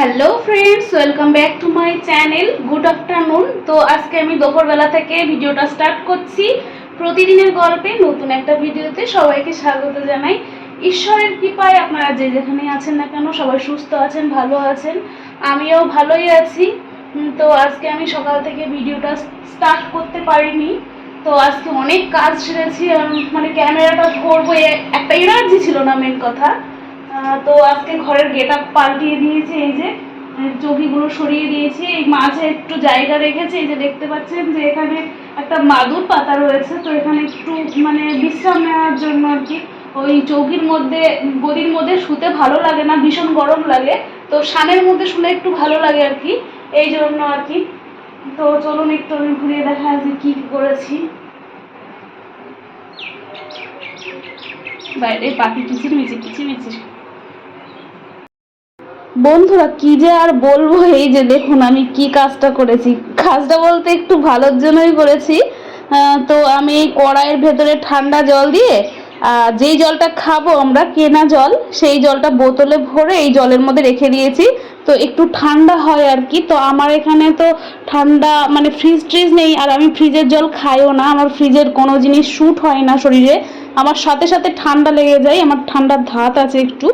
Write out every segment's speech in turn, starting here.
Hello friends welcome back to my channel good afternoon তো আজকে আমি দুপুরবেলা থেকে ভিডিওটা স্টার্ট করছি। প্রতিদিনের গল্পে নতুন একটা ভিডিওতে সবাইকে স্বাগত জানাই। ঈশ্বরের কৃপায় আপনারা যে যেখানে আছেন না কেন, সবাই সুস্থ আছেন, ভালো আছেন। আমিও ভালোই আছি। তো আজকে আমি সকাল থেকে ভিডিওটা স্টার্ট করতে পারিনি। তো আজকে অনেক কাজ সেরেছি। মানে ক্যামেরাটা ধরবো একটা এনার্জি ছিল না মেন কথা। তো আজকে ঘরের গেট আপ পাল্টিয়ে দিয়েছি এই যে আহ, চৌকিগুলো সরিয়ে দিয়েছি এই মাঝে একটু জায়গা রেখেছি এই যে দেখতে পাচ্ছেন যে এখানে একটা মাদুর পাতা রয়েছে তো এখানে একটু মানে বিশ্রাম নেওয়ার জন্য আর কি ওই চৌকির মধ্যে গদির মধ্যে শুতে ভালো লাগে না ভীষণ গরম লাগে তো সানের মধ্যে শুলে একটু ভালো লাগে আর কি এই জন্য আর কি তো চলুন একটু আমি ঘুরিয়ে দেখা যে কি কি করেছি। বাইরে পাখি কিচির মিচির কিচির মিচির বন্ধুরা, কি যে আর বলব? এই যে দেখুন, আমি কি কাজটা করেছি। কাজটা বলতে একটু ভালোর জন্যই করেছি। তো আমি এই কড়াইয়ের ভেতরে ঠান্ডা জল দিয়ে যেই জলটা খাব আমরা, কেনা জল, সেই জলটা বোতলে ভরে এই জলের মধ্যে রেখে দিয়েছি। তো একটু ঠান্ডা হয় আর কি। তো আমার এখানে তো ঠান্ডা মানে ফ্রিজ ট্রিজ নেই, আর আমি ফ্রিজের জল খাইও না। আমার ফ্রিজের কোনো জিনিস শ্যুট হয় না শরীরে। আমার সাথে সাথে ঠান্ডা লেগে যায়, আমার ঠান্ডার ধাত আছে একটু।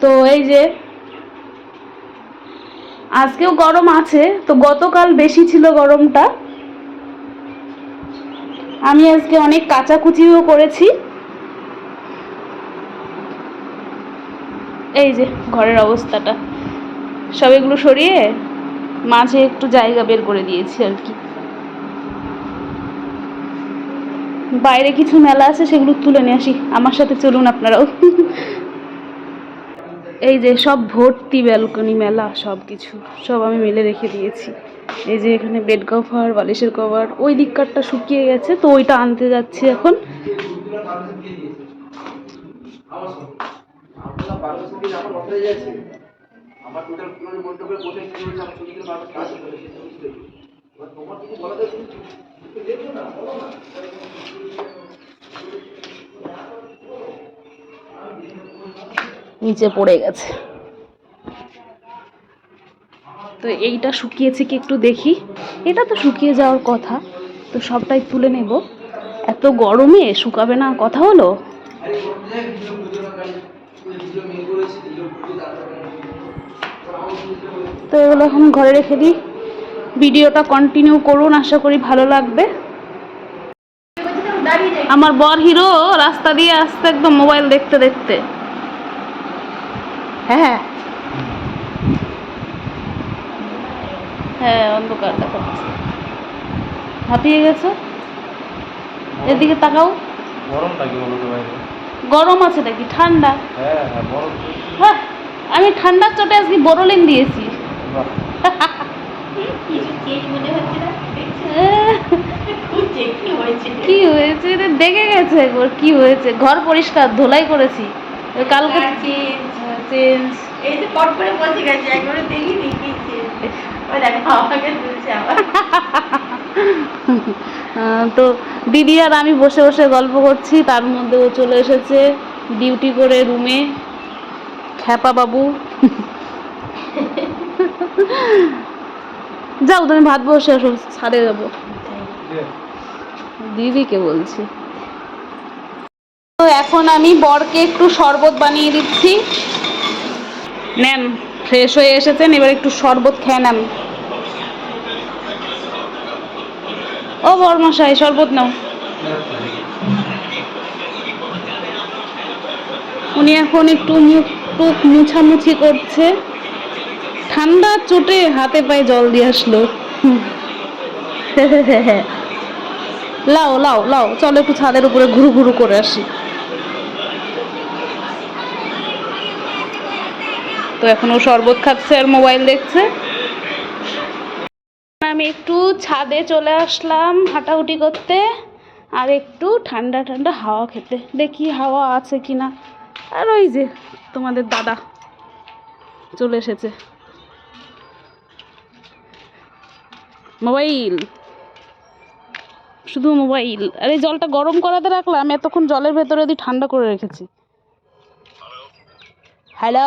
তো এই যে আজকেও গরম আছে, তো গতকাল বেশি ছিল গরমটা। আমি আজকে অনেক কাচাকুচিও করেছি। এই যে, ঘরের অবস্থাটা। সব এগুলো সরিয়ে মাঝে একটু জায়গা বের করে দিয়েছি আর কি। বাইরে কিছু মেলা আছে, সেগুলো তুলে নিয়ে আসি। আমার সাথে চলুন আপনারাও। এই যে সব ভর্তি ব্যালকনি মেলা সব কিছু সব আমি মেলে রেখে দিয়েছি। এই যে এখানে বেড কভার বালিশের কভার ওই দিককারটা শুকিয়ে গেছে, তো ওইটা আনতে যাচ্ছি এখন। আমার টোটাল পুরো মণ্ডপের কোথায় কি হয়েছে আমার ছবিতে মানুষ কাজ করে সেটা বুঝতে পেরেছি। এবার তোমার কিছু বলা যায় তুমি একটু দেখো না বলো না নিচে পড়ে গেছে। তো এইটা শুকিয়েছে কি একটু দেখি? এটা তো শুকিয়ে যাওয়ার কথা, তো সবটাই তুলে নেব। এত গরমে শুকাবে না কথা হলো? তো এগুলো এখন ঘরে রেখে দিই। ভিডিওটা কন্টিনিউ করুন, আশা করি ভালো লাগবে। আমার বর হিরো, রাস্তা দিয়ে আসতে একদম মোবাইল দেখতে দেখতে। হ্যাঁ হ্যাঁ। অন্ধকার দেখাচ্ছে হাঁপিয়ে গেছো? এদিকে তাকাও। গরম লাগে গরম আছে নাকি? ঠান্ডা? হ্যাঁ হ্যাঁ হ্যাঁ আমি ঠান্ডার চোটে আজকে বড়লিন দিয়েছি। কি হয়েছে দেখে গেছে কি হয়েছে? ঘর পরিষ্কার ধোলাই করেছি। কালকে চেঞ্জ এই যে পট করে বসে গেছে একবারে দেখি দেখিয়েছে ওই দেখো আমাকে তুলছে আবার। তো দিদি আর আমি বসে বসে গল্প করছি তার মধ্যে ও চলে এসেছে ডিউটি করে রুমে। খ্যাপা বাবু। যাও তুমি ভাত বসে আসো ছাদে যাব। দিদিকে বলছি। তো এখন আমি বরকে একটু শরবত বানিয়ে দিচ্ছি। নেন ফ্রেশ হয়ে এসেছেন, এবার একটু শরবত খেয়ে নেন। ও বরমশাই, শরবত নাও। উনি এখন একটু মুখ টুক মুছামুছি করছে। ঠান্ডা চোটে হাতে পায়ে জল দিয়ে আসলো। লাও লাও লাও, চলো একটু ছাদের উপরে ঘুরু ঘুরু করে আসি। তো এখন ও শরবত খাচ্ছে আর মোবাইল দেখছে। আমি একটু ছাদে চলে আসলাম হাঁটাহুটি করতে আর একটু ঠান্ডা ঠান্ডা হাওয়া খেতে। দেখি হাওয়া আছে কি না আর ওই যে তোমাদের দাদা চলে এসেছে। মোবাইল। শুধু মোবাইল। আর এই জলটা গরম করাতে রাখলাম, এতক্ষণ জলের ভেতরে দিয়ে ঠান্ডা করে রেখেছি। হ্যালো?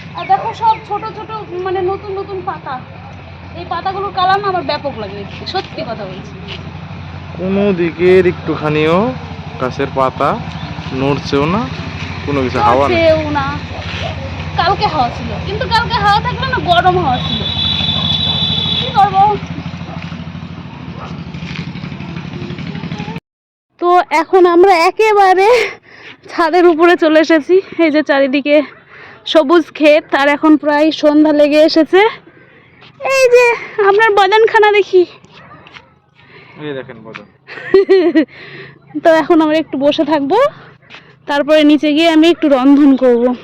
আর দেখো সব ছোট ছোট মানে নতুন নতুন পাতা। এই পাতাগুলোর কালার না আমার ব্যাপক লাগে সত্যি কথা বলছি। কোনো দিকের একটুখানিও গাছের পাতা নড়ছেও না কোনো কিছু হাওয়া না। কালকে হাওয়া ছিল কিন্তু কালকে হাওয়া থাকলে না গরম হাওয়া ছিল। কি করব? তো এখন আমরা একেবারে ছাদের উপরে চলে এসেছি এই যে চারিদিকে সবুজ ক্ষেত আর এখন প্রায় সন্ধ্যা লেগে এসেছে। এই যে আপনার বাদানখানা দেখি। তো এখন আমরা একটু বসে থাকব। তারপরে নিচে গিয়ে আমি একটু রন্ধন করব।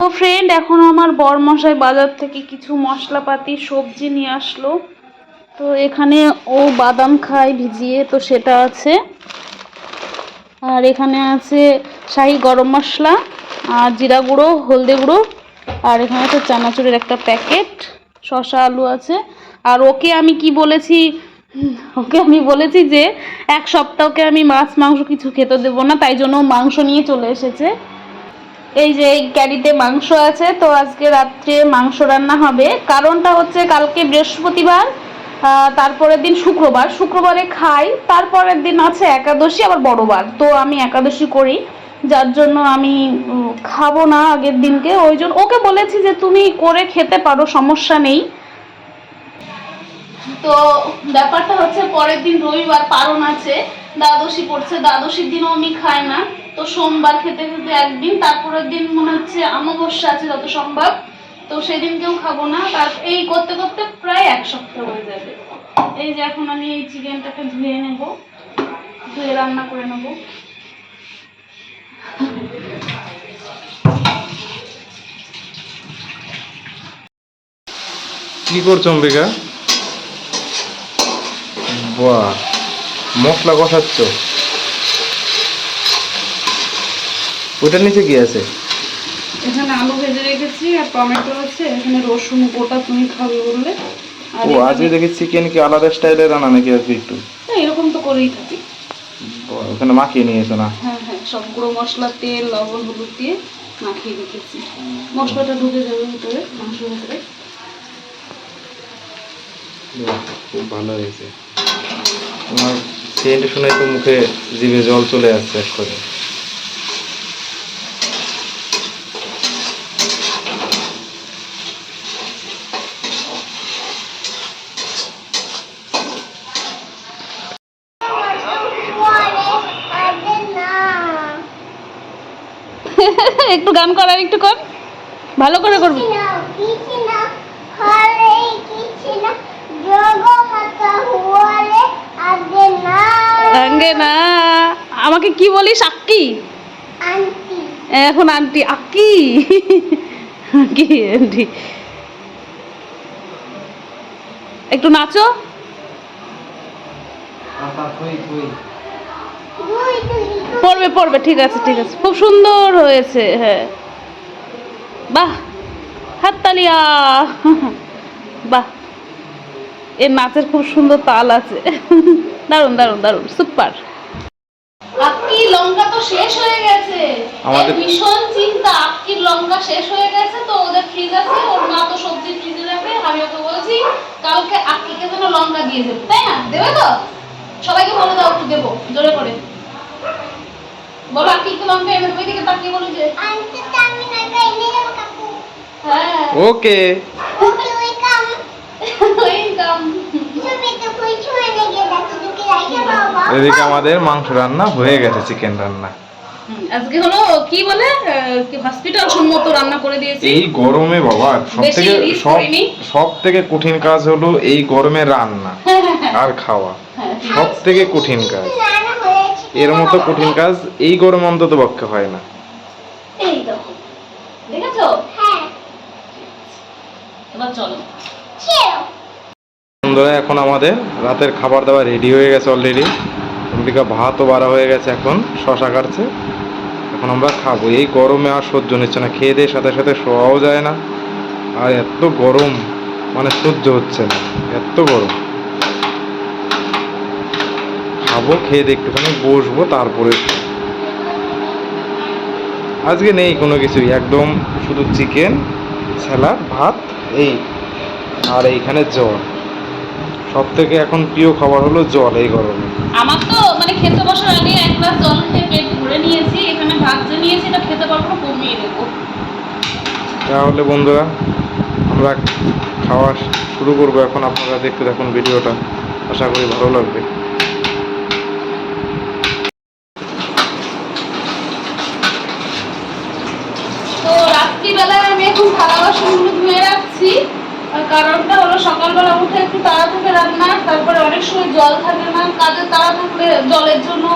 তো ফ্রেন্ড এখন আমার বরমশাই বাজার থেকে কিছু মশলাপাতি সবজি নিয়ে আসলো। তো এখানে ও বাদাম খায় ভিজিয়ে তো সেটা আছে। আর এখানে আছে শাহি গরম মশলা, আর জিরা গুঁড়ো, হলদে গুঁড়ো, আর এখানে আছে চানাচুরের একটা প্যাকেট, শসা, আলু আছে। আর ওকে আমি কি বলেছি, ওকে আমি বলেছি যে এক সপ্তাহকে আমি মাছ, মাংস কিছু খেতে দেবো না, তাই জন্য মাংস নিয়ে চলে এসেছে। এই যে এই ক্যারিতে মাংস আছে, তো আজকে রাত্রে মাংস রান্না হবে। কারণটা হচ্ছে কালকে বৃহস্পতিবার তারপরের দিন শুক্রবার। শুক্রবারে খাই, তারপরের দিন আছে একাদশী, আবার বড়বার। তো আমি একাদশী করি, যার জন্য আমি খাব না আগের দিনকে। ওই জন্য ওকে বলেছি যে, তুমি করে খেতে পারো, সমস্যা নেই। তো ব্যাপারটা হচ্ছে, পরের দিন রবিবার পারণ আছে, দ্বাদশী পড়ছে। দ্বাদশীর দিনও আমি খাই না। তো সোমবার খেতে খেতে একদিন, তারপরের দিন মনে হচ্ছে অমাবস্যা আছে যত সম্ভব। তো সেদিনকেও খাব না। তার এই করতে করতে প্রায় এক সপ্তাহ হয়ে যাবে। এই যে এখন আমি এই চিকেনটাকে ধুয়ে নেব। ধুয়ে রান্না করে নেব। কি করছ অম্বিকা? বাহ মশলা কষাচ্ছ। ওইটার নিচে কি আছে? এখানে আলু ভেজে রেখেছি আর টমেটো আছে। এখানে রসুন গোটা তুমি খাবে বললে। ও আজকে দেখি চিকেন কি আলাদা স্টাইলে রান্না নাকি আজকে একটু? হ্যাঁ, এরকম তো করেই থাকি। ওখানে মাখিয়ে নিয়েছো না? হ্যাঁ হ্যাঁ সব গুঁড়ো মশলা তেল লবণ হলুদ দিয়ে মাখিয়ে রেখেছি। মশলাটা ঢুকে যাবে ভিতরে মাংসের ভিতরে। খুব ভালো হয়েছে। তোমার সেন্ট শুনে তো মুখে জিভে জল চলে আসছে এক করে। একটু গান করার একটু কর। ভালো করে করবি। না। আমাকে কি বলিস আক্কি? এখন আন্টি আক্কি? কি আন্টি। একটু নাচো। পড়বে পড়বে ঠিক আছে ঠিক আছে। খুব সুন্দর হয়েছে হ্যাঁ। বাহ হাততালিয়া বাহ। এর নাচের খুব সুন্দর তাল আছে। দারুণ দারুণ দারুণ সুপার। লঙ্কা তো শেষ হয়ে গেছে। আমাদের- ভীষণ চিন্তা আক্কির লঙ্কা শেষ হয়ে গেছে তো ওদের ফ্রিজ আছে ওর মা তো সবজি ফ্রিজে রাখবে আমি ওকে বলছি কালকে আক্কিকে যেন লঙ্কা দিয়ে দেবে। তাই না? দেবে তো? সবাইকে বলে দাও একটু দেবো জোরে করে। বলো আক্কিকে লঙ্কা এনে দেবে দিকে তাকিয়ে বলো যে হ্যাঁ। ওকে। এদিকে আমাদের মাংস রান্না হয়ে গেছে চিকেন রান্না। আজকে হলো কি বলে হসপিটাল সম্মত রান্না করে দিয়েছি। এই গরমে বাবা সব থেকে সব সব থেকে কঠিন কাজ হলো এই গরমে রান্না। আর খাওয়া। হ্যাঁ, সব থেকে কঠিন কাজ। এর মতো কঠিন কাজ এই গরম অন্তত পক্ষে হয় না। এই দেখো। দেখেছ? এবার চলো। বন্ধুরা এখন আমাদের রাতের খাবার দাবার রেডি হয়ে গেছে অলরেডি ওদিকে ভাতও বাড়া হয়ে গেছে এখন শশা কাটছে। এখন আমরা খাব। এই গরমে আর সহ্য নিচ্ছে না। খেয়ে দিয়ে সাথে সাথে শোয়াও যায় না। আর এত গরম মানে সহ্য হচ্ছে না। এত গরম। খাব খেয়ে একটুখানি বসবো তারপরে আজকে নেই কোনো কিছুই একদম শুধু চিকেন স্যালাড ভাত এই আর এইখানে জল। সব থেকে এখন প্রিয় খাবার হলো জল এই গরমে। আমার তো মানে খেতে বসার আগে এক গ্লাস জল খেয়ে পেট ভরে নিয়েছি এখানে ভাত যে নিয়েছি এটা খেতে পারব কমিয়ে দেবো। তাহলে বন্ধুরা আমরা খাওয়া শুরু করব এখন আপনারা দেখতে থাকুন ভিডিওটা। আশা করি ভালো লাগবে তো রাত্রিবেলায় আমি এখন থালা বাসনগুলো ধুয়ে রাখছি আর কারণটা হলো সকালবেলা উঠে একটু তাড়া থাকে রান্না তারপরে অনেক সময় জল থাকে না, কাজে তাড়া থাকলে জলের জন্য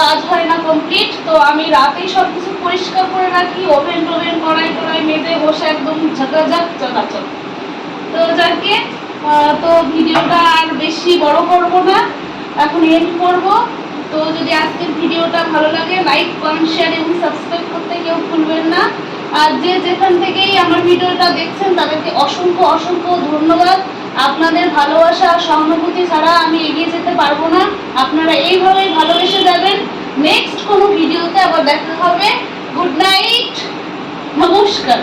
কাজ হয় না কমপ্লিট তো আমি রাতেই সব কিছু পরিষ্কার করে রাখি, ওভেন টোভেন, কড়াই টড়াই মেজে বসে একদম ঝাঁকাঝাক চকাচক তো যাকে তো ভিডিওটা আর বেশি বড় করব না, এখন এন্ড করব। তো যদি আজকের ভিডিওটা ভালো লাগে লাইক কমেন্ট শেয়ার এবং সাবস্ক্রাইব করতে কেউ ভুলবেন না। আর যে যেখান থেকেই আমার ভিডিওটা দেখছেন, তাদেরকে অসংখ্য অসংখ্য ধন্যবাদ। আপনাদের ভালোবাসা সহানুভূতি ছাড়া আমি এগিয়ে যেতে পারব না। আপনারা এইভাবেই ভালোবেসে যাবেন। নেক্সট কোনো ভিডিওতে আবার দেখা হবে। গুড নাইট নমস্কার।